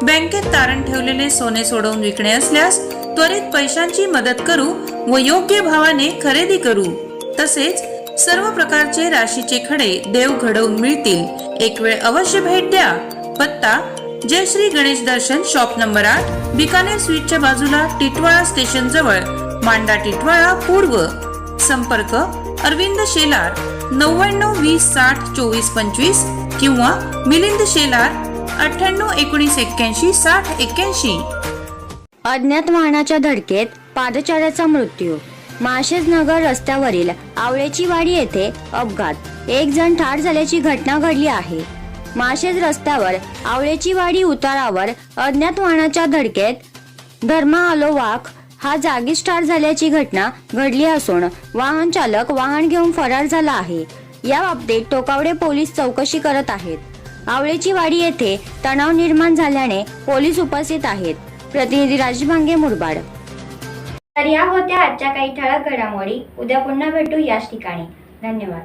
बँकेत तारण ठेवलेले सोने सोडवून विकणे असल्यास त्वरित पैशांची मदत करू व योग्य भावाने खरेदी करू. तसेच सर्व प्रकारचे राशीचे खडे देव घडवून मिळतील. एक वेळ अवश्य भेट द्या. पत्ता जय श्री गणेश दर्शन शॉप नंबर आठ बिकानेर स्वीटच्या बाजूला टिटवाळा स्टेशन जवळ मांडा टिटवाळा पूर्व. संपर्क अरविंद शेलार नव्याण्णव वीस साठ चोवीस पंचवीस किंवा मिलिंद शेलार अठ्ठ्याण्णव एकोणीस एक्क्याऐंशी साठ एक्क्याऐंशी. अज्ञात वाहनाच्या धडकेत पादचाऱ्याचा मृत्यू. माळशेज नगर रस्त्यावरील आवळेची वाडी येथे अपघात. एक जण ठार झाल्याची घटना घडली आहे. माळशेज रस्त्यावर आवळेची वाडी उतारावर अज्ञात वाहनाच्या धडकेत धर्मा आलो वाघ. हा जागीच ठार झाल्याची घटना घडली असून वाहन चालक वाहन घेऊन फरार झाला आहे. या बाबतीत टोकावडे पोलीस चौकशी करत आहेत. आवळेची वाडी येथे तणाव निर्माण झाल्याने पोलीस उपस्थित आहेत. प्रतिनिधी राजभांगे मुरबाड. तर या होत्या आजच्या काही ठळक घडामोडी. उद्या पुन्हा भेटू याच ठिकाणी. धन्यवाद.